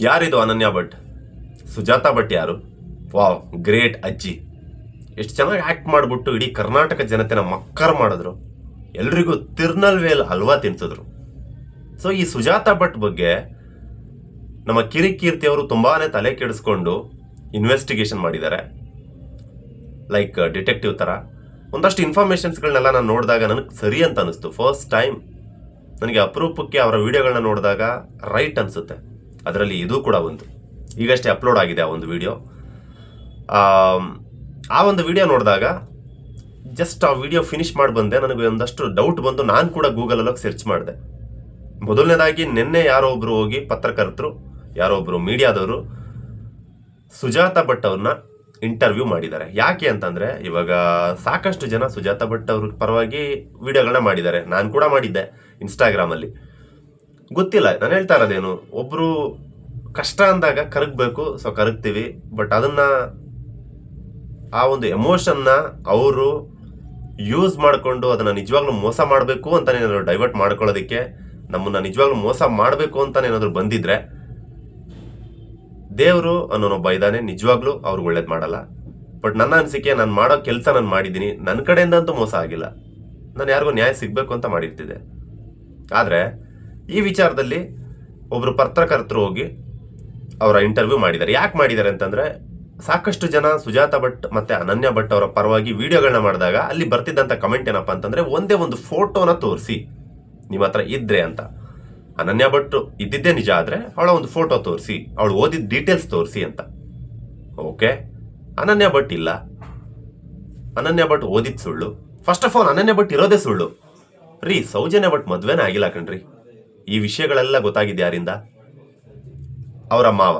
ಯಾರಿದು ಅನನ್ಯ ಭಟ್? ಸುಜಾತಾ ಭಟ್ ಯಾರು? ವಾವ್, ಗ್ರೇಟ್ ಅಜ್ಜಿ. ಎಷ್ಟು ಚೆನ್ನಾಗಿ ಆ್ಯಕ್ಟ್ ಮಾಡಿಬಿಟ್ಟು ಇಡೀ ಕರ್ನಾಟಕ ಜನತೆನ ಮಕ್ಕರ್ ಮಾಡಿದ್ರು. ಎಲ್ರಿಗೂ ತಿರ್ನಲ್ವೇಲ್ ಹಲ್ವಾ ತಿನ್ಸಿದ್ರು. ಸೊ ಈ ಸುಜಾತಾ ಭಟ್ ಬಗ್ಗೆ ನಮ್ಮ ಕಿರಿಕೀರ್ತಿ ಅವರು ತುಂಬಾನೇ ತಲೆ ಕೆಡಿಸ್ಕೊಂಡು ಇನ್ವೆಸ್ಟಿಗೇಷನ್ ಮಾಡಿದ್ದಾರೆ. ಲೈಕ್ ಡಿಟೆಕ್ಟಿವ್ ಥರ ಒಂದಷ್ಟು ಇನ್ಫಾರ್ಮೇಷನ್ಸ್ಗಳನ್ನೆಲ್ಲ ನಾನು ನೋಡಿದಾಗ ನನಗೆ ಸರಿ ಅಂತ ಅನಿಸ್ತು. ಫಸ್ಟ್ ಟೈಮ್ ನನಗೆ ಅಪರೂಪಕ್ಕೆ ಅವರ ವಿಡಿಯೋಗಳನ್ನ ನೋಡಿದಾಗ ರೈಟ್ ಅನಿಸುತ್ತೆ. ಅದರಲ್ಲಿ ಇದು ಕೂಡ ಒಂದು. ಈಗಷ್ಟೇ ಅಪ್ಲೋಡ್ ಆಗಿದೆ ಆ ಒಂದು ವಿಡಿಯೋ. ಆ ಒಂದು ವಿಡಿಯೋ ನೋಡಿದಾಗ ಜಸ್ಟ್ ಆ ವಿಡಿಯೋ ಫಿನಿಶ್ ಮಾಡಿ ಬಂದೆ. ನನಗೆ ಒಂದಷ್ಟು ಡೌಟ್ ಬಂದು ನಾನು ಕೂಡ ಗೂಗಲಲ್ಲಿ ಸರ್ಚ್ ಮಾಡಿದೆ. ಮೊದಲನೇದಾಗಿ ನಿನ್ನೆ ಯಾರೋ ಒಬ್ಬರು ಹೋಗಿ ಪತ್ರಕರ್ತರು, ಯಾರೋ ಒಬ್ಬರು ಮೀಡಿಯಾದವರು ಸುಜಾತ ಭಟ್ ಅವ್ರನ್ನ ಇಂಟರ್ವ್ಯೂ ಮಾಡಿದ್ದಾರೆ. ಯಾಕೆ ಅಂತಂದರೆ ಇವಾಗ ಸಾಕಷ್ಟು ಜನ ಸುಜಾತ ಭಟ್ ಅವ್ರ ಪರವಾಗಿ ವಿಡಿಯೋಗಳನ್ನ ಮಾಡಿದ್ದಾರೆ. ನಾನು ಕೂಡ ಮಾಡಿದ್ದೆ ಇನ್ಸ್ಟಾಗ್ರಾಮಲ್ಲಿ ಗೊತ್ತಿಲ್ಲ. ನಾನು ಹೇಳ್ತಾ ಇರೋದೇನು, ಒಬ್ರು ಕಷ್ಟ ಅಂದಾಗ ಕರಗಬೇಕು ಸೊ ಕರಗ್ತೀವಿ. ಬಟ್ ಅದನ್ನ, ಆ ಒಂದು ಎಮೋಷನ್ನ ಅವರು ಯೂಸ್ ಮಾಡಿಕೊಂಡು ಅದನ್ನ ನಿಜವಾಗ್ಲೂ ಮೋಸ ಮಾಡಬೇಕು ಅಂತಾನೆ ಏನಾದ್ರು ಡೈವರ್ಟ್ ಮಾಡ್ಕೊಳ್ಳೋದಕ್ಕೆ, ನಮ್ಮನ್ನ ನಿಜವಾಗ್ಲೂ ಮೋಸ ಮಾಡಬೇಕು ಅಂತಾನೆ ಏನಾದ್ರು ಬಂದಿದ್ರೆ, ದೇವರು ಅನ್ನೋನೊಬ್ಬ ಇದ್ದಾನೆ, ನಿಜವಾಗ್ಲೂ ಅವ್ರಿಗೆ ಒಳ್ಳೇದು ಮಾಡಲ್ಲ. ಬಟ್ ನನ್ನ ಅನಿಸಿಕೆ, ನಾನು ಮಾಡೋ ಕೆಲಸ ನಾನು ಮಾಡಿದ್ದೀನಿ ನನ್ನ ಕಡೆಯಿಂದ ಅಂತೂ ಮೋಸ ಆಗಿಲ್ಲ. ನಾನು ಯಾರಿಗೂ ನ್ಯಾಯ ಸಿಗಬೇಕು ಅಂತ ಮಾಡಿರ್ತಿದ್ದೆ. ಆದರೆ ಈ ವಿಚಾರದಲ್ಲಿ ಒಬ್ಬರು ಪತ್ರಕರ್ತರು ಹೋಗಿ ಅವರ ಇಂಟರ್ವ್ಯೂ ಮಾಡಿದ್ದಾರೆ. ಯಾಕೆ ಮಾಡಿದ್ದಾರೆ ಅಂತಂದರೆ ಸಾಕಷ್ಟು ಜನ ಸುಜಾತ ಭಟ್ ಮತ್ತೆ ಅನನ್ಯ ಭಟ್ ಅವರ ಪರವಾಗಿ ವಿಡಿಯೋಗಳನ್ನ ಮಾಡಿದಾಗ ಅಲ್ಲಿ ಬರ್ತಿದ್ದಂಥ ಕಮೆಂಟ್ ಏನಪ್ಪ ಅಂತಂದರೆ ಒಂದೇ ಒಂದು ಫೋಟೋನ ತೋರಿಸಿ ನಿಮ್ಮ ಹತ್ರ ಇದ್ರೆ ಅಂತ. ಅನನ್ಯ ಭಟ್ ಇದ್ದಿದ್ದೇ ನಿಜ ಆದರೆ ಅವಳ ಒಂದು ಫೋಟೋ ತೋರಿಸಿ, ಅವಳು ಓದಿದ ಡೀಟೇಲ್ಸ್ ತೋರಿಸಿ ಅಂತ. ಓಕೆ? ಅನನ್ಯ ಭಟ್ ಇಲ್ಲ. ಅನನ್ಯ ಭಟ್ ಓದಿದ್ದು ಸುಳ್ಳು. First of all Ananya Bhat ಇರೋದೇ ಸುಳ್ಳು. ರೀ, ಸೌಜನ್ಯ ಭಟ್ ಮದುವೆನೇ ಆಗಿಲ್ಲ ಕಣ್ರಿ. ಈ ವಿಷಯಗಳೆಲ್ಲ ಗೊತ್ತಾಗಿದೆ ಯಾರಿಂದ? ಅವರ ಮಾವ.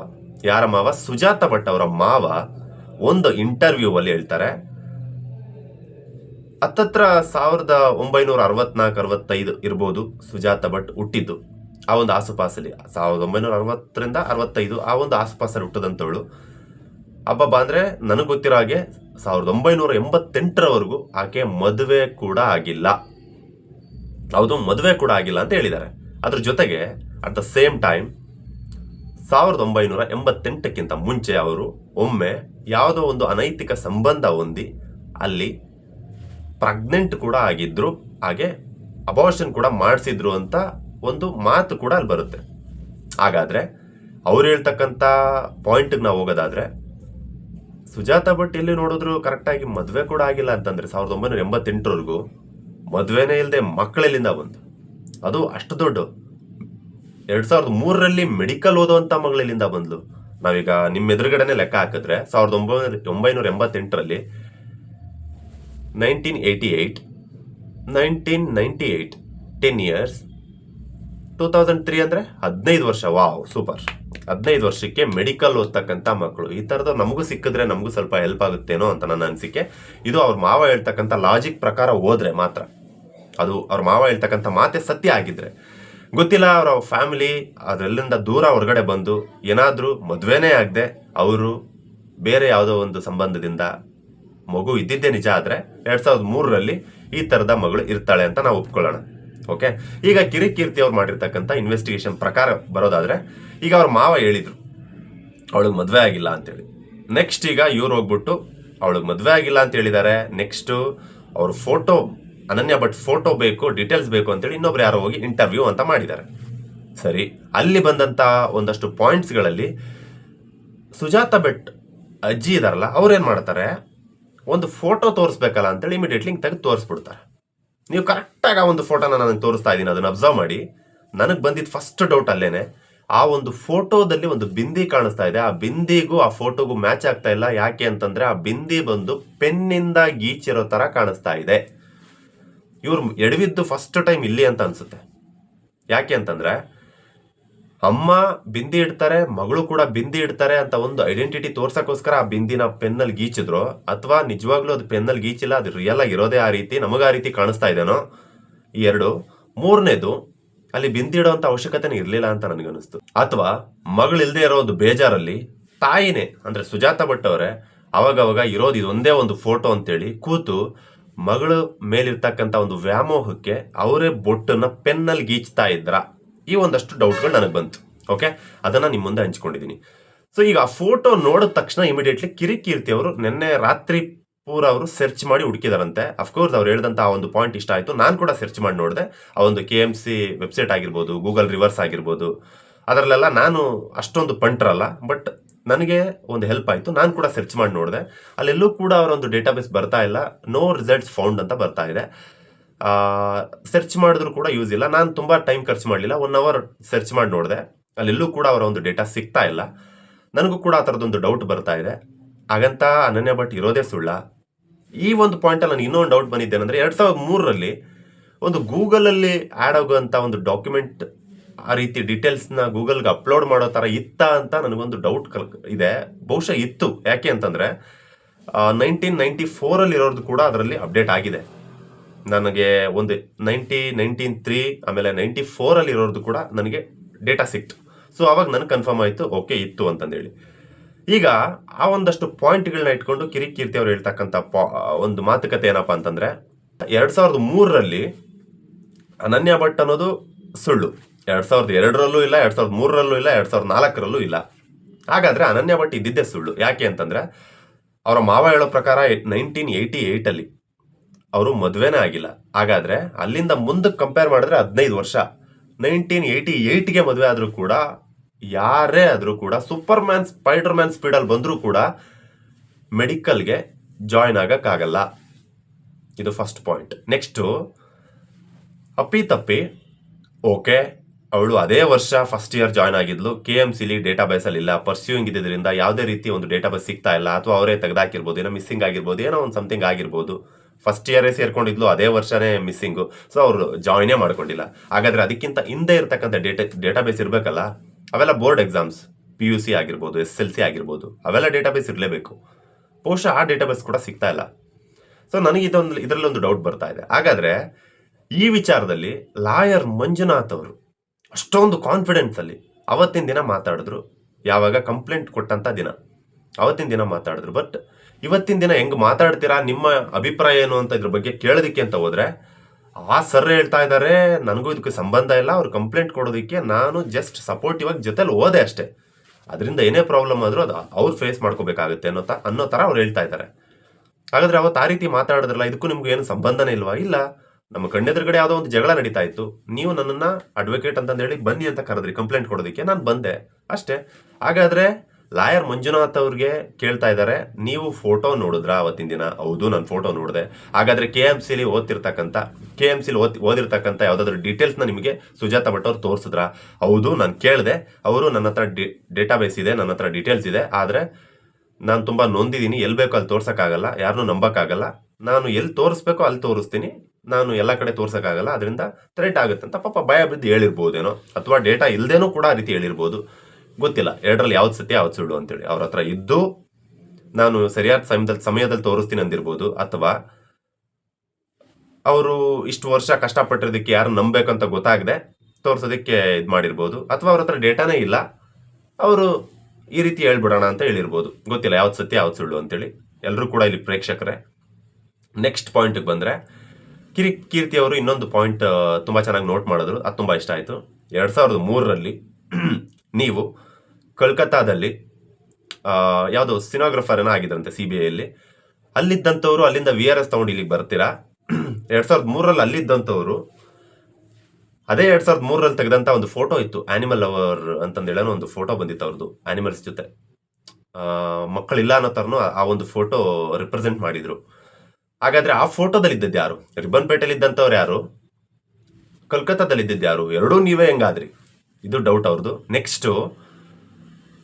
ಯಾರ ಮಾವ? ಸುಜಾತ ಭಟ್ ಅವರ ಮಾವ ಒಂದು ಇಂಟರ್ವ್ಯೂ ಅಲ್ಲಿ ಹೇಳ್ತಾರೆ, ಹತ್ತತ್ರ ಸಾವಿರದ ಒಂಬೈನೂರ ಅರವತ್ನಾಲ್ಕು, ಅರವತ್ತೈದು ಇರ್ಬೋದು ಸುಜಾತ ಭಟ್ ಹುಟ್ಟಿದ್ದು. ಆ ಒಂದು ಆಸುಪಾಸಲ್ಲಿ, ಸಾವಿರದ ಒಂಬೈನೂರ ಅರವತ್ತರಿಂದ ಅರವತ್ತೈದು ಆ ಒಂದು ಆಸುಪಾಸಲ್ಲಿ ಹುಟ್ಟದಂತವಳು ಹಬ್ಬಬ್ಬ ಅಂದರೆ ನನಗೆ ಗೊತ್ತಿರೋ ಹಾಗೆ ಸಾವಿರದ ಒಂಬೈನೂರ ಎಂಬತ್ತೆಂಟರವರೆಗೂ ಆಕೆ ಮದುವೆ ಕೂಡ ಆಗಿಲ್ಲ. ಹೌದು, ಮದುವೆ ಕೂಡ ಆಗಿಲ್ಲ ಅಂತ ಹೇಳಿದ್ದಾರೆ. ಅದ್ರ ಜೊತೆಗೆ ಅಟ್ ದ ಸೇಮ್ ಟೈಮ್ ಸಾವಿರದ ಒಂಬೈನೂರ ಎಂಬತ್ತೆಂಟಕ್ಕಿಂತ ಮುಂಚೆ ಅವರು ಒಮ್ಮೆ ಯಾವುದೋ ಒಂದು ಅನೈತಿಕ ಸಂಬಂಧ ಹೊಂದಿ ಅಲ್ಲಿ ಪ್ರೆಗ್ನೆಂಟ್ ಕೂಡ ಆಗಿದ್ರು, ಹಾಗೆ ಅಬಾರ್ಷನ್ ಕೂಡ ಮಾಡಿಸಿದ್ರು ಅಂತ ಒಂದು ಮಾತು ಕೂಡ ಅಲ್ಲಿ ಬರುತ್ತೆ. ಹಾಗಾದರೆ, ಅವ್ರು ಹೇಳ್ತಕ್ಕಂಥ ಪಾಯಿಂಟ್ಗೆ ನಾವು ಹೋಗೋದಾದರೆ, ಸುಜಾತ ಭಟ್ ಎಲ್ಲಿ ನೋಡಿದ್ರು ಕರೆಕ್ಟಾಗಿ ಮದುವೆ ಕೂಡ ಆಗಿಲ್ಲ ಅಂತಂದರೆ ಸಾವಿರದ ಒಂಬೈನೂರ ಎಂಬತ್ತೆಂಟರವರೆಗೂ ಮದುವೆನೇ ಇಲ್ಲದೆ ಮಕ್ಕಳೆಲ್ಲಿಂದ ಬಂತು. ಅದು ಅಷ್ಟು ದೊಡ್ಡ. ಎರಡು ಸಾವಿರದ ಮೂರರಲ್ಲಿ ಮೆಡಿಕಲ್ ಓದುವಂತ ಮಗಳಿಂದ ಬಂದ್ಲು. ನಾವೀಗ ನಿಮ್ಮ ಎದುರುಗಡೆನೆ ಲೆಕ್ಕ ಹಾಕಿದ್ರೆ ಸಾವಿರದ ಒಂಬೈನೂರ ಒಂಬೈನೂರ ಎಂಬತ್ತೆಂಟರಲ್ಲಿ nineteen eighty eight, nineteen ninety eight, ten years, two thousand three ಅಂದರೆ ಹದಿನೈದು ವರ್ಷ. Wow, super. ಹದಿನೈದು ವರ್ಷಕ್ಕೆ ಮೆಡಿಕಲ್ ಓದ್ತಕ್ಕಂಥ ಮಕ್ಕಳು. ಈ ಥರದ ನಮಗೂ ಸಿಕ್ಕಿದ್ರೆ ನಮಗೂ ಸ್ವಲ್ಪ ಹೆಲ್ಪ್ ಆಗುತ್ತೇನೋ ಅಂತ ನನ್ನ ಅನಿಸಿಕೆ. ಇದು ಅವ್ರ ಮಾವ ಹೇಳ್ತಕ್ಕಂಥ ಲಾಜಿಕ್ ಪ್ರಕಾರ ಹೋದ್ರೆ ಮಾತ್ರ. ಅದು ಅವ್ರ ಮಾವ ಹೇಳ್ತಕ್ಕಂಥ ಮಾತೆ ಸತ್ಯ ಆಗಿದ್ರೆ. ಗೊತ್ತಿಲ್ಲ ಅವರ ಫ್ಯಾಮಿಲಿ ಅದರಲ್ಲಿಂದ ದೂರ ಹೊರಗಡೆ ಬಂದು ಏನಾದರೂ ಮದುವೆನೇ ಆಗದೆ ಅವರು ಬೇರೆ ಯಾವುದೋ ಒಂದು ಸಂಬಂಧದಿಂದ ಮಗು ಇದ್ದಿದ್ದೇ ನಿಜ ಆದರೆ ಎರಡು ಸಾವಿರದ ಮೂರರಲ್ಲಿ ಈ ಥರದ ಮಗಳು ಇರ್ತಾಳೆ ಅಂತ ನಾವು ಒಪ್ಕೊಳ್ಳೋಣ. ಓಕೆ ಈಗ ಕಿರಿಕೀರ್ತಿ ಅವ್ರು ಮಾಡಿರ್ತಕ್ಕಂಥ ಇನ್ವೆಸ್ಟಿಗೇಷನ್ ಪ್ರಕಾರ ಬರೋದಾದರೆ ಈಗ ಅವ್ರ ಮಾವ ಹೇಳಿದರು, ಅವಳಿಗೆ ಮದುವೆ ಆಗಿಲ್ಲ ಅಂತೇಳಿ. ನೆಕ್ಸ್ಟ್ ಈಗ ಇವ್ರು ಹೋಗ್ಬಿಟ್ಟು, ಅವಳಿಗೆ ಮದುವೆ ಆಗಿಲ್ಲ ಅಂತ ಹೇಳಿದ್ದಾರೆ ನೆಕ್ಸ್ಟು ಅವ್ರ ಫೋಟೋ ಅನನ್ಯ ಭಟ್ ಫೋಟೋ ಬೇಕು ಡೀಟೇಲ್ಸ್ ಬೇಕು ಅಂತೇಳಿ ಇನ್ನೊಬ್ರು ಯಾರೋ ಹೋಗಿ ಇಂಟರ್ವ್ಯೂ ಅಂತ ಮಾಡಿದ್ದಾರೆ. ಸರಿ, ಅಲ್ಲಿ ಬಂದಂತ ಒಂದಷ್ಟು ಪಾಯಿಂಟ್ಸ್ಗಳಲ್ಲಿ ಸುಜಾತ ಭಟ್ ಅಜ್ಜಿ ಇದಾರಲ್ಲ, ಅವ್ರೇನು ಮಾಡ್ತಾರೆ? ಒಂದು ಫೋಟೋ ತೋರಿಸ್ಬೇಕಲ್ಲ ಅಂತೇಳಿ ಇಮಿಡಿಯೇಟ್ಲಿ ತೆಗೆದು ತೋರಿಸ್ಬಿಡ್ತಾರೆ. ನೀವು ಕರೆಕ್ಟಾಗಿ ಆ ಒಂದು ಫೋಟೋನ ನನಗೆ ತೋರಿಸ್ತಾ ಇದ್ದೀನಿ, ಅದನ್ನ ಅಬ್ಸರ್ವ್ ಮಾಡಿ. ನನಗೆ ಬಂದಿದ್ದು ಫಸ್ಟ್ ಡೌಟ್ ಅಲ್ಲೇನೆ, ಆ ಒಂದು ಫೋಟೋದಲ್ಲಿ ಒಂದು ಬಿಂದಿ ಕಾಣಿಸ್ತಾ ಇದೆ. ಆ ಬಿಂದಿಗೂ ಆ ಫೋಟೋಗೂ ಮ್ಯಾಚ್ ಆಗ್ತಾ ಇಲ್ಲ. ಯಾಕೆ ಅಂತಂದ್ರೆ ಆ ಬಿಂದಿ ಬಂದು ಪೆನ್ನಿಂದ ಗೀಚಿರೋ ತರ ಕಾಣಿಸ್ತಾ ಇದೆ. ಇವ್ರು ಎಡವಿದ್ದು ಫಸ್ಟ್ ಟೈಮ್ ಇಲ್ಲಿ ಅಂತ ಅನ್ಸುತ್ತೆ. ಯಾಕೆ ಅಂತಂದ್ರೆ, ಅಮ್ಮ ಬಿಂದಿ ಇಡ್ತಾರೆ, ಮಗಳು ಕೂಡ ಬಿಂದಿ ಇಡ್ತಾರೆ ಅಂತ ಒಂದು ಐಡೆಂಟಿಟಿ ತೋರ್ಸಕ್ಕೋಸ್ಕರ ಆ ಬಿಂದಿನ ಪೆನ್ನಲ್ಲಿ ಗೀಚಿದ್ರು, ಅಥವಾ ನಿಜವಾಗ್ಲೂ ಅದು ಪೆನ್ನಲ್ಲಿ ಗೀಚಿಲ್ಲ, ಅದು ರಿಯಲ್ ಆಗಿ ಇರೋದೇ ಆ ರೀತಿ, ನಮಗೆ ಆ ರೀತಿ ಕಾಣಿಸ್ತಾ ಇದೇನೋ. ಈ ಎರಡು. ಮೂರನೇದು, ಅಲ್ಲಿ ಬಿಂದಿ ಇಡೋಂಥ ಅವಶ್ಯಕತೆನೇ ಇರಲಿಲ್ಲ ಅಂತ ನನಗನ್ನಿಸ್ತು ಅಥವಾ ಮಗಳು ಇಲ್ಲದೆ ಇರೋ ಒಂದು ಬೇಜಾರಲ್ಲಿ ತಾಯಿನೇ, ಅಂದ್ರೆ ಸುಜಾತ ಭಟ್ ಅವರೇ, ಅವಾಗವಾಗ ಇರೋದು ಇದೊಂದೇ ಒಂದು ಫೋಟೋ ಅಂತೇಳಿ ಕೂತು ಮಗಳು ಮೇಲಿರ್ತಕ್ಕಂಥ ಒಂದು ವ್ಯಾಮೋಹಕ್ಕೆ ಅವರೇ ಬೊಟ್ಟನ್ನು ಪೆನ್ನಲ್ಲಿ ಗೀಚ್ತಾ ಇದ್ರ? ಈ ಒಂದಷ್ಟು ಡೌಟ್ಗಳು ನನಗೆ ಬಂತು ಓಕೆ ಅದನ್ನು ನಿಮ್ಮ ಮುಂದೆ ಹಂಚ್ಕೊಂಡಿದ್ದೀನಿ ಸೊ ಈಗ ಆ ಫೋಟೋ ನೋಡಿದ ತಕ್ಷಣ ಇಮಿಡಿಯೇಟ್ಲಿ ಕಿರಿಕೀರ್ತಿ ಅವರು ನಿನ್ನೆ ರಾತ್ರಿ ಪೂರ ಅವರು ಸರ್ಚ್ ಮಾಡಿ ಹುಡುಕಿದಾರಂತೆ. ಅಫ್ಕೋರ್ಸ್ ಅವ್ರು ಹೇಳಿದಂಥ ಆ ಒಂದು ಪಾಯಿಂಟ್ ಇಷ್ಟ ಆಯಿತು. ನಾನು ಕೂಡ ಸರ್ಚ್ ಮಾಡಿ ನೋಡಿದೆ. ಆ ಒಂದು ಕೆ ಎಂ ಸಿ ವೆಬ್ಸೈಟ್ ಆಗಿರ್ಬೋದು ಗೂಗಲ್ ರಿವರ್ಸ್ ಆಗಿರ್ಬೋದು. ಅದರಲ್ಲೆಲ್ಲ ನಾನು ಅಷ್ಟೊಂದು ಪಂಟ್ರಲ್ಲ ಬಟ್ ನನಗೆ ಒಂದು ಹೆಲ್ಪ್ ಆಯಿತು. ನಾನು ಕೂಡ ಸರ್ಚ್ ಮಾಡಿ ನೋಡಿದೆ. ಅಲ್ಲೆಲ್ಲೂ ಕೂಡ ಅವರೊಂದು ಡೇಟಾಬೇಸ್ ಬರ್ತಾ ಇಲ್ಲ. ನೋ ರಿಸಲ್ಟ್ಸ್ ಫೌಂಡ್ ಅಂತ ಬರ್ತಾ ಇದೆ. ಸರ್ಚ್ ಮಾಡಿದ್ರು ಕೂಡ ಯೂಸ್ ಇಲ್ಲ. ನಾನು ತುಂಬ ಟೈಮ್ ಖರ್ಚು ಮಾಡಲಿಲ್ಲ. ಒನ್ ಅವರ್ ಸರ್ಚ್ ಮಾಡಿ ನೋಡಿದೆ. ಅಲ್ಲೆಲ್ಲೂ ಕೂಡ ಅವರ ಒಂದು ಡೇಟಾ ಸಿಗ್ತಾ ಇಲ್ಲ. ನನಗೂ ಕೂಡ ಆ ಥರದೊಂದು ಡೌಟ್ ಬರ್ತಾ ಇದೆ. ಹಾಗಂತ ಅನನ್ಯ ಭಟ್ ಇರೋದೇ ಸುಳ್ಳ. ಈ ಒಂದು ಪಾಯಿಂಟಲ್ಲಿ ನನಗೆ ಇನ್ನೊಂದು ಡೌಟ್ ಬಂದಿದ್ದೇನೆಂದರೆ ಎರಡು ಸಾವಿರದ ಮೂರರಲ್ಲಿ ಒಂದು ಗೂಗಲಲ್ಲಿ ಆ್ಯಡ್ ಆಗುವಂಥ ಒಂದು ಡಾಕ್ಯುಮೆಂಟ್ ಆ ರೀತಿ ಡೀಟೇಲ್ಸ್ನ ಗೂಗಲ್ಗೆ ಅಪ್ಲೋಡ್ ಮಾಡೋ ಥರ ಇತ್ತ ಅಂತ ನನಗೊಂದು ಡೌಟ್ ಕಲ್, ಇದೆ. ಬಹುಶಃ ಇತ್ತು. ಯಾಕೆ ಅಂತಂದರೆ ನೈನ್ಟೀನ್ ನೈಂಟಿ ಫೋರಲ್ಲಿ ಇರೋದು ಕೂಡ ಅದರಲ್ಲಿ ಅಪ್ಡೇಟ್ ಆಗಿದೆ. ನನಗೆ ಒಂದು ನೈಂಟಿ ನೈನ್ಟೀನ್ ತ್ರೀ ಆಮೇಲೆ ನೈಂಟಿ ಫೋರಲ್ಲಿ ಇರೋದು ಕೂಡ ನನಗೆ ಡೇಟಾ ಸಿಕ್ತು. ಸೊ ಅವಾಗ ನನಗೆ ಕನ್ಫರ್ಮ್ ಆಯಿತು ಓಕೆ ಇತ್ತು ಅಂತಂದೇಳಿ. ಈಗ ಆ ಒಂದಷ್ಟು ಪಾಯಿಂಟ್ಗಳನ್ನ ಇಟ್ಕೊಂಡು ಕಿರಿಕೀರ್ತಿ ಅವ್ರು ಹೇಳ್ತಕ್ಕಂಥ ಒಂದು ಮಾತುಕತೆ ಏನಪ್ಪ ಅಂತಂದರೆ, ಎರಡು ಸಾವಿರದ ಮೂರರಲ್ಲಿ ಅನನ್ಯ ಭಟ್ ಅನ್ನೋದು ಸುಳ್ಳು. ಎರಡು ಸಾವಿರದ ಎರಡರಲ್ಲೂ ಇಲ್ಲ, ಎರಡು ಸಾವಿರದ ಮೂರರಲ್ಲೂ ಇಲ್ಲ, ಎರಡು ಸಾವಿರದ ನಾಲ್ಕರಲ್ಲೂ ಇಲ್ಲ. ಹಾಗಾದರೆ ಅನನ್ಯ ಭಟ್ ಇದ್ದಿದ್ದೇ ಸುಳ್ಳು. ಯಾಕೆ ಅಂತಂದರೆ ಅವರ ಮಾವ ಹೇಳೋ ಪ್ರಕಾರ ನೈನ್ಟೀನ್ ಏಯ್ಟಿ ಏಯ್ಟಲ್ಲಿ ಅವರು ಮದುವೆನೇ ಆಗಿಲ್ಲ. ಹಾಗಾದರೆ ಅಲ್ಲಿಂದ ಮುಂದಕ್ಕೆ ಕಂಪೇರ್ ಮಾಡಿದ್ರೆ ಹದಿನೈದು ವರ್ಷ. ನೈನ್ಟೀನ್ ಏಯ್ಟಿ ಏಯ್ಟ್ಗೆ ಮದುವೆ ಆದರೂ ಕೂಡ, ಯಾರೇ ಆದರೂ ಕೂಡ ಸೂಪರ್ ಮ್ಯಾನ್ ಸ್ಪೈಡರ್ ಮ್ಯಾನ್ ಸ್ಪೀಡಲ್ಲಿ ಬಂದರೂ ಕೂಡ ಮೆಡಿಕಲ್ಗೆ ಜಾಯ್ನ್ ಆಗೋಕ್ಕಾಗಲ್ಲ. ಇದು ಫಸ್ಟ್ ಪಾಯಿಂಟ್ ನೆಕ್ಸ್ಟು ಅಪ್ಪಿ ತಪ್ಪಿ ಓಕೆ ಅವಳು ಅದೇ ವರ್ಷ ಫಸ್ಟ್ ಇಯರ್ ಜಾಯ್ನ್ ಆಗಿದ್ಲು. ಕೆ ಎಂ ಸಿಲಿ ಡೇಟಾ ಬೇಸಲ್ಲಿ ಇಲ್ಲ. ಪರ್ಸ್ಯೂಯಿಂಗ್ ಇದ್ದಿದ್ದರಿಂದ ಯಾವುದೇ ರೀತಿ ಒಂದು ಡೇಟಾ ಬೇಸ್ ಸಿಗ್ತಾ ಇಲ್ಲ. ಅಥವಾ ಅವರೇ ತೆಗೆದಾಕಿರ್ಬೋದು, ಏನೋ ಮಿಸ್ಸಿಂಗ್ ಆಗಿರ್ಬೋದು, ಏನೋ ಒಂದು ಸಮಥಿಂಗ್ ಆಗಿರ್ಬೋದು. ಫಸ್ಟ್ ಇಯರೇ ಸೇರ್ಕೊಂಡಿದ್ಲು, ಅದೇ ವರ್ಷನೇ ಮಿಸ್ಸಿಂಗು ಸೊ ಅವರು ಜಾಯ್ನೇ ಮಾಡ್ಕೊಂಡಿಲ್ಲ. ಹಾಗಾದ್ರೆ ಅದಕ್ಕಿಂತ ಹಿಂದೆ ಇರತಕ್ಕಂಥ ಡೇಟಾ ಡೇಟಾ ಬೇಸ್ ಇರಬೇಕಲ್ಲ? ಅವೆಲ್ಲ board exams P U C ಆಗಿರ್ಬೋದು ಎಸ್ ಎಲ್ ಸಿ ಆಗಿರ್ಬೋದು. ಅವೆಲ್ಲ ಡೇಟಾ ಬೇಸ್ ಇರಲೇಬೇಕು. ಬಹುಶಃ ಆ ಡೇಟಾ ಬೇಸ್ ಕೂಡ ಸಿಗ್ತಾ ಇಲ್ಲ. ಸೊ ನನಗೆ ಇದೊಂದು ಇದರಲ್ಲಿ ಒಂದು ಡೌಟ್ ಬರ್ತಾ ಇದೆ. ಹಾಗಾದ್ರೆ ಈ ವಿಚಾರದಲ್ಲಿ ಲಾಯರ್ ಮಂಜುನಾಥ್ ಅವರು ಅಷ್ಟೊಂದು ಕಾನ್ಫಿಡೆನ್ಸಲ್ಲಿ ಅವತ್ತಿನ ದಿನ ಮಾತಾಡಿದ್ರು. ಯಾವಾಗ ಕಂಪ್ಲೇಂಟ್ ಕೊಟ್ಟಂಥ ದಿನ. ಅವತ್ತಿನ ದಿನ ಮಾತಾಡಿದ್ರು. ಬಟ್ ಇವತ್ತಿನ ದಿನ ಹೆಂಗೆ ಮಾತಾಡ್ತೀರಾ, ನಿಮ್ಮ ಅಭಿಪ್ರಾಯ ಏನು ಅಂತ ಇದ್ರ ಬಗ್ಗೆ ಕೇಳೋದಕ್ಕೆ ಅಂತ ಹೋದರೆ, ಆ ಸರ್ ಹೇಳ್ತಾ ಇದ್ದಾರೆ ನನಗೂ ಇದಕ್ಕೆ ಸಂಬಂಧ ಇಲ್ಲ, ಅವ್ರು ಕಂಪ್ಲೇಂಟ್ ಕೊಡೋದಕ್ಕೆ ನಾನು ಜಸ್ಟ್ ಸಪೋರ್ಟಿವ್ ಆಗಿ ಜೊತೆಲಿ ಓದೆ ಅಷ್ಟೇ. ಅದರಿಂದ ಏನೇ ಪ್ರಾಬ್ಲಮ್ ಆದರೂ ಅದು ಅವ್ರು ಫೇಸ್ ಮಾಡ್ಕೋಬೇಕಾಗುತ್ತೆ ಅನ್ನೋ ತ, ಅನ್ನೋ ಥರ ಅವ್ರು ಹೇಳ್ತಾ ಇದ್ದಾರೆ ಹಾಗಾದರೆ ಅವತ್ತು ಆ ರೀತಿ ಮಾತಾಡಿದ್ರಲ್ಲ, ಇದಕ್ಕೂ ನಿಮ್ಗೆ ಏನು ಸಂಬಂಧನೇ ಇಲ್ವಾ? ಇಲ್ಲ. ನಮ್ಮ ಕಣ್ಣೆದುರುಗಡೆ ಯಾವುದೋ ಒಂದು ಜಗಳ ನಡೀತಾ ಇತ್ತು. ನೀವು ನನ್ನನ್ನ ಅಡ್ವೊಕೇಟ್ ಅಂತಂದು ಹೇಳಿ ಬನ್ನಿ ಅಂತ ಕರೆದ್ರಿ ಕಂಪ್ಲೇಂಟ್ ಕೊಡೋದಕ್ಕೆ. ನಾನು ಬಂದೆ. ಅಷ್ಟೇ. ಹಾಗಾದ್ರೆ ಲಾಯರ್ ಮಂಜುನಾಥ್ ಅವ್ರಿಗೆ ಕೇಳ್ತಾ ಇದ್ದಾರೆ ನೀವು ಫೋಟೋ ನೋಡಿದ್ರ ಅವತ್ತಿನ ದಿನ? ಹೌದು, ನಾನು ಫೋಟೋ ನೋಡಿದೆ. ಹಾಗಾದ್ರೆ ಕೆ ಎಂ ಸಿಲಿ ಓದ್ತಿರ್ತಕ್ಕಂಥ ಕೆ ಎಂ ಸಿಲಿ ಓದ್ ಓದಿರ್ತಕ್ಕಂಥ ಯಾವುದಾದ್ರೂ ಡೀಟೇಲ್ಸ್ನ ನಿಮಗೆ ಸುಜಾತ ಭಟ್ ಅವ್ರು ತೋರಿಸಿದ್ರ? ಹೌದು, ನಾನು ಕೇಳಿದೆ. ಅವರು ನನ್ನ ಹತ್ರ ಡೇಟಾ ಬೇಸ್ ಇದೆ, ನನ್ನ ಹತ್ರ ಡೀಟೇಲ್ಸ್ ಇದೆ. ಆದರೆ ನಾನು ತುಂಬ ನೊಂದಿದ್ದೀನಿ. ಎಲ್ಲಿ ಬೇಕೋ ಅಲ್ಲಿ ತೋರ್ಸೋಕ್ಕಾಗಲ್ಲ ಯಾರನ್ನೂ ನಂಬಕ್ಕಾಗಲ್ಲ. ನಾನು ಎಲ್ಲಿ ತೋರಿಸ್ಬೇಕೋ ಅಲ್ಲಿ ತೋರಿಸ್ತೀನಿ. ನಾನು ಎಲ್ಲ ಕಡೆ ತೋರ್ಸೋಕ್ಕಾಗಲ್ಲ, ಅದರಿಂದ ಥ್ರೆಟ್ ಆಗುತ್ತೆ ಅಂತ ಪಾಪ ಭಯ ಬಿದ್ದು ಹೇಳಿರ್ಬೋದೇನೋ ಅಥವಾ ಡೇಟಾ ಇಲ್ಲದೇನೂ ಕೂಡ ಆ ರೀತಿ ಹೇಳಿರ್ಬೋದು. ಗೊತ್ತಿಲ್ಲ, ಎರಡರಲ್ಲಿ ಯಾವ್ದು ಸತ್ಯ, ಯಾವ್ದು ಸುಳ್ಳು ಅಂತೇಳಿ. ಅವ್ರ ಹತ್ರ ಇದ್ದು ನಾನು ಸರಿಯಾದ ಸಮಯದಲ್ಲಿ ಸಮಯದಲ್ಲಿ ತೋರಿಸ್ತೀನಿ ಅಂದಿರ್ಬೋದು, ಅಥವಾ ಅವರು ಇಷ್ಟು ವರ್ಷ ಕಷ್ಟಪಟ್ಟಿರೋದಕ್ಕೆ ಯಾರು ನಂಬೇಕಂತ ಗೊತ್ತಾಗದೆ ತೋರಿಸೋದಕ್ಕೆ ಇದು ಮಾಡಿರ್ಬೋದು, ಅಥವಾ ಅವ್ರ ಹತ್ರ ಡೇಟಾನೇ ಇಲ್ಲ, ಅವರು ಈ ರೀತಿ ಹೇಳ್ಬಿಡೋಣ ಅಂತ ಹೇಳಿರ್ಬೋದು. ಗೊತ್ತಿಲ್ಲ, ಯಾವ್ದು ಸತ್ಯ, ಯಾವ್ದು ಸುಳ್ಳು ಅಂತೇಳಿ. ಎಲ್ಲರೂ ಕೂಡ ಇಲ್ಲಿ ಪ್ರೇಕ್ಷಕರೇ ನೆಕ್ಸ್ಟ್ ಪಾಯಿಂಟಿಗೆ ಬಂದರೆ ಕಿರಿ ಕೀರ್ತಿ ಅವರು ಇನ್ನೊಂದು ಪಾಯಿಂಟ್ ತುಂಬ ಚೆನ್ನಾಗಿ ನೋಟ್ ಮಾಡಿದ್ರು. ಅದು ತುಂಬ ಇಷ್ಟ ಆಯಿತು. ಎರಡು ಸಾವಿರದ ಮೂರರಲ್ಲಿ ನೀವು ಕಲ್ಕತ್ತಾದಲ್ಲಿ ಯಾವುದೋ ಸಿನೋಗ್ರಫರ್ ಏನೋ ಆಗಿದ್ರಂತೆ ಸಿ ಬಿ ಐಯಲ್ಲಿ ಅಲ್ಲಿದ್ದಂಥವ್ರು ಅಲ್ಲಿಂದ ವಿ ಆರ್ ಎಸ್ ತೊಗೊಂಡು ಇಲ್ಲಿಗೆ ಬರ್ತೀರಾ? ಎರಡು ಸಾವಿರದ ಮೂರರಲ್ಲಿ ಅಲ್ಲಿದ್ದಂಥವ್ರು, ಅದೇ ಎರಡು ಸಾವಿರದ ಮೂರರಲ್ಲಿ ತೆಗೆದಂಥ ಒಂದು ಫೋಟೋ ಇತ್ತು. ಆ್ಯನಿಮಲ್ ಅವರ್ ಅಂತಂದೇಳೋ ಒಂದು ಫೋಟೋ ಬಂದಿತ್ತು ಅವ್ರದ್ದು ಆ್ಯನಿಮಲ್ಸ್ ಜೊತೆ. ಮಕ್ಕಳಿಲ್ಲ ಅನ್ನೋ ಥರನೂ ಆ ಒಂದು ಫೋಟೋ ರಿಪ್ರೆಸೆಂಟ್ ಮಾಡಿದ್ರು. ಹಾಗಾದ್ರೆ ಆ ಫೋಟೋದಲ್ಲಿ ಇದ್ದದ್ದು ಯಾರು? ರಿಬ್ಬನ್ ಪೇಟೆಯಲ್ಲಿ ಇದ್ದಂಥವ್ರು ಯಾರು? ಕಲ್ಕತ್ತಾದಲ್ಲಿ ಇದ್ದಿದ್ದು ಯಾರು? ಎರಡೂ ನೀವೇ ಹೆಂಗಾದ್ರಿ? ಇದು ಡೌಟ್ ಅವ್ರದ್ದು ನೆಕ್ಸ್ಟು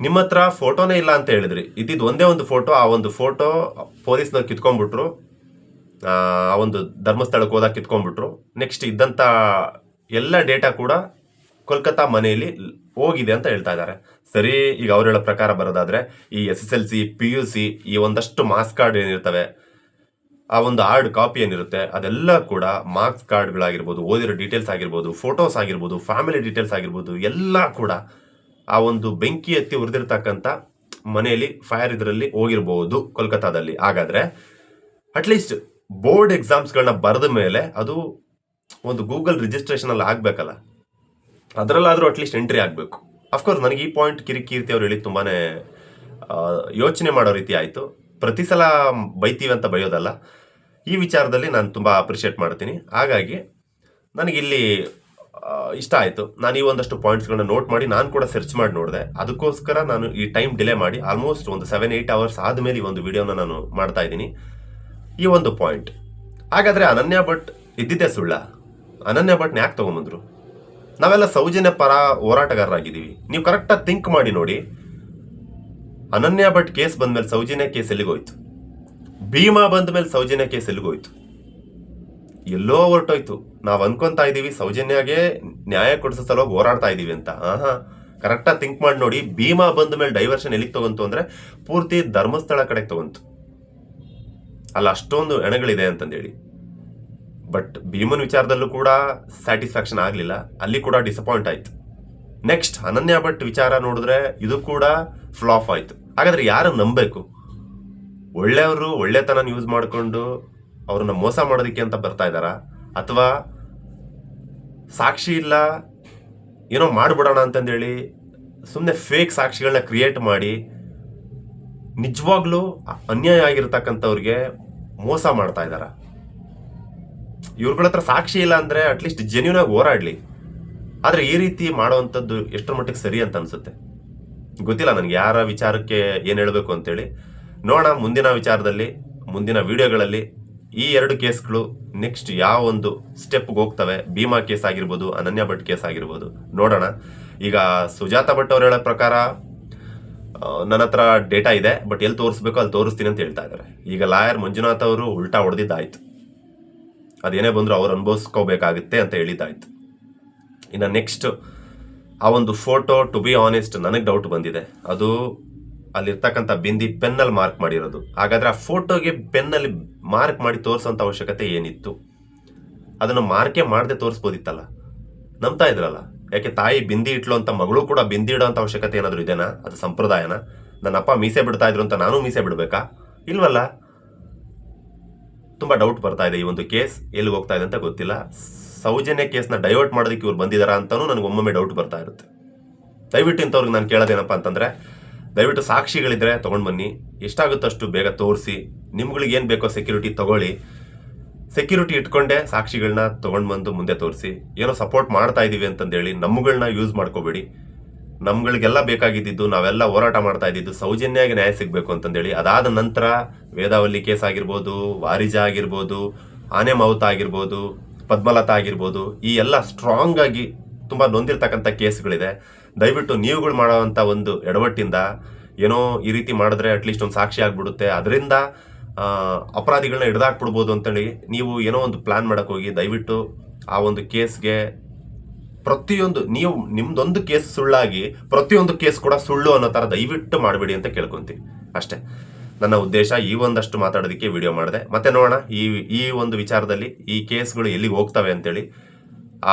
ನಿಮ್ಮ ಹತ್ರ ಫೋಟೋನೇ ಇಲ್ಲ ಅಂತ ಹೇಳಿದ್ರಿ. ಇದ್ದಿದ್ದು ಒಂದೇ ಒಂದು ಫೋಟೋ, ಆ ಒಂದು ಫೋಟೋ ಪೊಲೀಸ್ನವ್ರು ಕಿತ್ಕೊಂಡ್ಬಿಟ್ರು. ಆ ಒಂದು ಧರ್ಮಸ್ಥಳಕ್ಕೆ ಹೋದಾಗ ಕಿತ್ಕೊಂಡ್ಬಿಟ್ರು. ನೆಕ್ಸ್ಟ್ ಇದ್ದಂಥ ಎಲ್ಲ ಡೇಟಾ ಕೂಡ ಕೋಲ್ಕತ್ತಾ ಮನೆಯಲ್ಲಿ ಹೋಗಿದೆ ಅಂತ ಹೇಳ್ತಾ ಇದ್ದಾರೆ. ಸರಿ, ಈಗ ಅವ್ರು ಹೇಳೋ ಪ್ರಕಾರ ಬರೋದಾದರೆ ಈ S S L C, P U C ಈ ಒಂದಷ್ಟು ಮಾಸ್ ಕಾರ್ಡ್ ಏನಿರ್ತವೆ ಆ ಒಂದು ಹಾರ್ಡ್ ಕಾಪಿ ಏನಿರುತ್ತೆ, ಅದೆಲ್ಲ ಕೂಡ ಮಾರ್ಕ್ಸ್ ಕಾರ್ಡ್ಗಳಾಗಿರ್ಬೋದು ಓದಿರೋ ಡೀಟೇಲ್ಸ್ ಆಗಿರ್ಬೋದು ಫೋಟೋಸ್ ಆಗಿರ್ಬೋದು ಫ್ಯಾಮಿಲಿ ಡೀಟೇಲ್ಸ್ ಆಗಿರ್ಬೋದು, ಎಲ್ಲ ಕೂಡ ಆ ಒಂದು ಬೆಂಕಿ ಎತ್ತಿ ಉರಿದಿರ್ತಕ್ಕಂಥ ಮನೆಯಲ್ಲಿ ಫೈರ್ ಇದರಲ್ಲಿ ಹೋಗಿರ್ಬೋದು ಕೋಲ್ಕತ್ತಾದಲ್ಲಿ. ಹಾಗಾದ್ರೆ ಅಟ್ಲೀಸ್ಟ್ ಬೋರ್ಡ್ ಎಕ್ಸಾಮ್ಸ್ಗಳನ್ನ ಬರೆದ ಮೇಲೆ ಅದು ಒಂದು ಗೂಗಲ್ ರಿಜಿಸ್ಟ್ರೇಷನ್ ಅಲ್ಲಿ ಆಗ್ಬೇಕಲ್ಲ. ಅದರಲ್ಲಾದ್ರೂ ಅಟ್ಲೀಸ್ಟ್ ಎಂಟ್ರಿ ಆಗಬೇಕು. ಅಫ್ಕೋರ್ಸ್ ನನಗೆ ಈ ಪಾಯಿಂಟ್ ಕಿರಿಕೀರ್ತಿ ಅವ್ರು ಹೇಳಿ ತುಂಬಾ ಯೋಚನೆ ಮಾಡೋ ರೀತಿ ಆಯಿತು. ಪ್ರತಿ ಸಲ ಬೈತೀವಿ ಅಂತ ಬೈಯೋದಲ್ಲ. ಈ ವಿಚಾರದಲ್ಲಿ ನಾನು ತುಂಬ ಅಪ್ರಿಷಿಯೇಟ್ ಮಾಡ್ತೀನಿ. ಹಾಗಾಗಿ ನನಗಿಲ್ಲಿ ಇಷ್ಟ ಆಯಿತು. ನಾನು ಈ ಒಂದಷ್ಟು ಪಾಯಿಂಟ್ಸ್ಗಳನ್ನ ನೋಟ್ ಮಾಡಿ ನಾನು ಕೂಡ ಸರ್ಚ್ ಮಾಡಿ ನೋಡಿದೆ. ಅದಕ್ಕೋಸ್ಕರ ನಾನು ಈ ಟೈಮ್ ಡಿಲೇ ಮಾಡಿ ಆಲ್ಮೋಸ್ಟ್ ಒಂದು ಸೆವೆನ್ ಏಯ್ಟ್ ಅವರ್ಸ್ ಆದಮೇಲೆ ಈ ಒಂದು ವಿಡಿಯೋನ ನಾನು ಮಾಡ್ತಾ ಇದ್ದೀನಿ. ಈ ಒಂದು ಪಾಯಿಂಟ್ ಹಾಗಾದರೆ ಅನನ್ಯ ಭಟ್ ಇದ್ದಿದ್ದೇ ಸುಳ್ಳ? ಅನನ್ಯ ಭಟ್ನ ಯಾಕೆ ತೊಗೊಂಬಂದ್ರು? ನಾವೆಲ್ಲ ಸೌಜನ್ಯ ಪರ ಹೋರಾಟಗಾರರಾಗಿದ್ದೀವಿ. ನೀವು ಕರೆಕ್ಟಾಗಿ ಥಿಂಕ್ ಮಾಡಿ ನೋಡಿ. ಅನನ್ಯ ಭಟ್ ಕೇಸ್ ಬಂದಮೇಲೆ ಸೌಜನ್ಯ ಕೇಸ್ ಎಲ್ಲಿಗೋಯ್ತು? ಭೀಮಾ ಬಂದ್ಮೇಲೆ ಸೌಜನ್ಯ ಕೇಸ್ ಎಲ್ಲಿಗೋಯ್ತು ಎಲ್ಲೋ ಹೊರಟೋಯ್ತು. ನಾವು ಅನ್ಕೊಂತಾ ಇದೀವಿ ಸೌಜನ್ಯಗೆ ನ್ಯಾಯ ಕೊಡಿಸೋ ಸಲುವಾಗಿ ಹೋರಾಡ್ತಾ ಇದೀವಿ ಅಂತ. ಆಹಾ. ಕರೆಕ್ಟಾಗಿ ಥಿಂಕ್ ಮಾಡಿ ನೋಡಿ, ಭೀಮಾ ಬಂದ ಮೇಲೆ ಡೈವರ್ಷನ್ ಎಲ್ಲಿಗೆ ತಗೊಂತು ಅಂದ್ರೆ ಪೂರ್ತಿ ಧರ್ಮಸ್ಥಳ ಕಡೆಗೆ ತಗೊಂತು. ಅಲ್ಲ, ಅಷ್ಟೊಂದು ಎಣಗಳಿದೆ ಅಂತಂದೇಳಿ. ಬಟ್ ಭೀಮನ್ ವಿಚಾರದಲ್ಲೂ ಕೂಡ ಸ್ಯಾಟಿಸ್ಫ್ಯಾಕ್ಷನ್ ಆಗಲಿಲ್ಲ. ಅಲ್ಲಿ ಕೂಡ ಡಿಸಪಾಯಿಂಟ್ ಆಯ್ತು. ನೆಕ್ಸ್ಟ್ ಅನನ್ಯ ಭಟ್ ವಿಚಾರ ನೋಡಿದ್ರೆ ಇದು ಕೂಡ ಫ್ಲಾಫ್ ಆಯ್ತು. ಹಾಗಾದ್ರೆ ಯಾರು ನಂಬಬೇಕು? ಒಳ್ಳೆಯವರು ಒಳ್ಳೆತನ ಯೂಸ್ ಮಾಡಿಕೊಂಡು ಅವ್ರನ್ನ ಮೋಸ ಮಾಡೋದಕ್ಕೆ ಅಂತ ಬರ್ತಾ ಇದ್ದಾರಾ? ಅಥವಾ ಸಾಕ್ಷಿ ಇಲ್ಲ, ಏನೋ ಮಾಡ್ಬಿಡೋಣ ಅಂತಂದೇಳಿ ಸುಮ್ಮನೆ ಫೇಕ್ ಸಾಕ್ಷಿಗಳನ್ನ ಕ್ರಿಯೇಟ್ ಮಾಡಿ ನಿಜವಾಗ್ಲೂ ಅನ್ಯಾಯ ಆಗಿರ್ತಕ್ಕಂಥವ್ರಿಗೆ ಮೋಸ ಮಾಡ್ತಾ ಇದ್ದಾರಾ? ಇವ್ರಗಳ ಹತ್ರ ಸಾಕ್ಷಿ ಇಲ್ಲ ಅಂದ್ರೆ ಅಟ್ಲೀಸ್ಟ್ ಜೆನ್ಯೂನ್ ಆಗಿ ಹೋರಾಡ್ಲಿ. ಆದ್ರೆ ಈ ರೀತಿ ಮಾಡುವಂಥದ್ದು ಎಷ್ಟರ ಮಟ್ಟಿಗೆ ಸರಿ ಅಂತ ಅನ್ಸುತ್ತೆ? ಗೊತ್ತಿಲ್ಲ, ನನಗೆ ಯಾರ ವಿಚಾರಕ್ಕೆ ಏನು ಹೇಳಬೇಕು ಅಂತೇಳಿ. ನೋಡೋಣ ಮುಂದಿನ ವಿಚಾರದಲ್ಲಿ, ಮುಂದಿನ ವಿಡಿಯೋಗಳಲ್ಲಿ ಈ ಎರಡು ಕೇಸ್ಗಳು ನೆಕ್ಸ್ಟ್ ಯಾವ ಒಂದು ಸ್ಟೆಪ್ಗೆ ಹೋಗ್ತವೆ. ಭೀಮಾ ಕೇಸ್ ಆಗಿರ್ಬೋದು, ಅನನ್ಯ ಭಟ್ ಕೇಸ್ ಆಗಿರ್ಬೋದು. ನೋಡೋಣ. ಈಗ ಸುಜಾತ ಭಟ್ ಅವ್ರು ಹೇಳೋ ಪ್ರಕಾರ ನನ್ನ ಹತ್ರ ಡೇಟಾ ಇದೆ ಬಟ್ ಎಲ್ಲಿ ತೋರಿಸ್ಬೇಕು ಅಲ್ಲಿ ತೋರಿಸ್ತೀನಿ ಅಂತ ಹೇಳ್ತಾ ಇದ್ದಾರೆ. ಈಗ ಲಾಯರ್ ಮಂಜುನಾಥ್ ಅವರು ಉಲ್ಟಾ ಹೊಡೆದಿದ್ದಾಯ್ತು. ಅದೇನೇ ಬಂದರೂ ಅವ್ರು ಅನುಭವಿಸ್ಕೋಬೇಕಾಗುತ್ತೆ ಅಂತ ಹೇಳಿದ್ದಾಯ್ತು. ಇನ್ನು ನೆಕ್ಸ್ಟ್ ಆ ಒಂದು ಫೋಟೋ ಟು ಬಿ ಆನೆಸ್ಟ್ ನನಗೆ ಡೌಟ್ ಬಂದಿದೆ. ಅದು ಅಲ್ಲಿರ್ತಕ್ಕಂಥ ಬಿಂದಿ ಪೆನ್ನಲ್ಲಿ ಮಾರ್ಕ್ ಮಾಡಿರೋದು. ಹಾಗಾದ್ರೆ ಆ ಫೋಟೋಗೆ ಪೆನ್ನಲ್ಲಿ ಮಾರ್ಕ್ ಮಾಡಿ ತೋರಿಸೋಂಥ ಅವಶ್ಯಕತೆ ಏನಿತ್ತು? ಅದನ್ನು ಮಾರ್ಕೆ ಮಾಡದೆ ತೋರಿಸ್ಬೋದಿತ್ತಲ್ಲ? ನಂಬ್ತಾ ಇದ್ರಲ್ಲ? ಯಾಕೆ ತಾಯಿ ಬಿಂದಿ ಇಟ್ಲು ಅಂತ ಮಗಳು ಕೂಡ ಬಿಂದಿ ಇಡೋ ಅಂತ ಅವಶ್ಯಕತೆ ಏನಾದರೂ ಇದೆನಾ? ಅದು ಸಂಪ್ರದಾಯನ? ನನ್ನ ಅಪ್ಪ ಮೀಸೆ ಬಿಡ್ತಾ ಇದ್ರು ಅಂತ ನಾನು ಮೀಸೆ ಬಿಡಬೇಕಾ? ಇಲ್ವಲ್ಲ? ತುಂಬಾ ಡೌಟ್ ಬರ್ತಾ ಇದೆ ಈ ಒಂದು ಕೇಸ್. ಎಲ್ಲಿಗೆ ಹೋಗ್ತಾ ಇದೆ ಅಂತ ಗೊತ್ತಿಲ್ಲ. ಸೌಜನ್ಯ ಕೇಸ್ನ ಡೈವರ್ಟ್ ಮಾಡೋದಕ್ಕೆ ಇವ್ರು ಬಂದಿದ್ದಾರಾ ಅಂತಲೂ ನನಗೆ ಒಮ್ಮೊಮ್ಮೆ ಡೌಟ್ ಬರ್ತಾ ಇರುತ್ತೆ. ದಯವಿಟ್ಟು ಇಂಥವ್ರಿಗೆ ನಾನು ಕೇಳೋದೇನಪ್ಪ ಅಂತಂದ್ರೆ ದಯವಿಟ್ಟು ಸಾಕ್ಷಿಗಳಿದ್ರೆ ತೊಗೊಂಡು ಬನ್ನಿ. ಎಷ್ಟಾಗುತ್ತಷ್ಟು ಬೇಗ ತೋರಿಸಿ. ನಿಮ್ಗಳಿಗೆ ಏನು ಬೇಕೋ ಸೆಕ್ಯೂರಿಟಿ ತಗೊಳ್ಳಿ. ಸೆಕ್ಯೂರಿಟಿ ಇಟ್ಕೊಂಡೆ ಸಾಕ್ಷಿಗಳನ್ನ ತೊಗೊಂಡು ಬಂದು ಮುಂದೆ ತೋರಿಸಿ. ಏನೋ ಸಪೋರ್ಟ್ ಮಾಡ್ತಾ ಇದೀವಿ ಅಂತಂದೇಳಿ ನಮ್ಮಗಳನ್ನ ಯೂಸ್ ಮಾಡ್ಕೋಬೇಡಿ. ನಮ್ಗಳಿಗೆಲ್ಲ ಬೇಕಾಗಿದ್ದು ನಾವೆಲ್ಲ ಹೋರಾಟ ಮಾಡ್ತಾ ಇದ್ದಿದ್ದು ಸೌಜನ್ಯವಾಗಿ ನ್ಯಾಯ ಸಿಗಬೇಕು ಅಂತಂದೇಳಿ. ಅದಾದ ನಂತರ ವೇದಾವಲ್ಲಿ ಕೇಸ್ ಆಗಿರ್ಬೋದು, ವಾರಿಜ ಆಗಿರ್ಬೋದು, ಆನೆ ಮಾವುತ ಆಗಿರ್ಬೋದು, ಪದ್ಮಲತಾ ಆಗಿರ್ಬೋದು, ಈ ಎಲ್ಲ ಸ್ಟ್ರಾಂಗ್ ಆಗಿ ತುಂಬ ನೊಂದಿರ್ತಕ್ಕಂಥ ಕೇಸ್ಗಳಿದೆ. ದಯವಿಟ್ಟು ನೀವುಗಳು ಮಾಡೋವಂಥ ಒಂದು ಎಡವಟ್ಟಿಂದ ಏನೋ ಈ ರೀತಿ ಮಾಡಿದ್ರೆ ಅಟ್ಲೀಸ್ಟ್ ಒಂದು ಸಾಕ್ಷಿ ಆಗಿಬಿಡುತ್ತೆ. ಅದರಿಂದ ಅಪರಾಧಿಗಳನ್ನ ಹಿಡ್ದಾಕ್ಬಿಡ್ಬೋದು ಅಂತೇಳಿ ನೀವು ಏನೋ ಒಂದು ಪ್ಲಾನ್ ಮಾಡೋಕ್ಕೆ ಹೋಗಿ ದಯವಿಟ್ಟು ಆ ಒಂದು ಕೇಸ್ಗೆ ಪ್ರತಿಯೊಂದು, ನೀವು ನಿಮ್ದೊಂದು ಕೇಸ್ ಸುಳ್ಳಾಗಿ ಪ್ರತಿಯೊಂದು ಕೇಸ್ ಕೂಡ ಸುಳ್ಳು ಅನ್ನೋ ಥರ ದಯವಿಟ್ಟು ಮಾಡಬೇಡಿ ಅಂತ ಕೇಳ್ಕೊಂತೀನಿ ಅಷ್ಟೇ. ನನ್ನ ಉದ್ದೇಶ ಈ ಒಂದಷ್ಟು ಮಾತಾಡೋದಕ್ಕೆ ವಿಡಿಯೋ ಮಾಡಿದೆ. ಮತ್ತೆ ನೋಡೋಣ, ಈ ಈ ಒಂದು ವಿಚಾರದಲ್ಲಿ ಈ ಕೇಸ್ಗಳು ಎಲ್ಲಿಗೆ ಹೋಗ್ತವೆ ಅಂತೇಳಿ.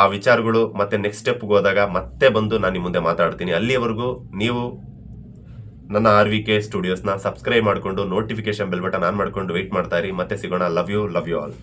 ಆ ವಿಚಾರಗಳು ಮತ್ತೆ ನೆಕ್ಸ್ಟ್ ಸ್ಟೆಪ್ಗೆ ಹೋದಾಗ ಮತ್ತೆ ಬಂದು ನಾನು ನಿಮ್ಮ ಮುಂದೆ ಮಾತಾಡ್ತೀನಿ. ಅಲ್ಲಿಯವರೆಗೂ ನೀವು ನನ್ನ ಆರ್ ವಿ ಕೆ ಸ್ಟುಡಿಯೋಸ್ನ ಸಬ್ಸ್ಕ್ರೈಬ್ ಮಾಡಿಕೊಂಡು ನೋಟಿಫಿಕೇಶನ್ ಬೆಲ್ ಬಟನ್ ಆನ್ ಮಾಡಿಕೊಂಡು ವೆಯ್ಟ್ ಮಾಡ್ತಾ ಇರಿ. ಮತ್ತೆ ಸಿಗೋಣ. Love you love you all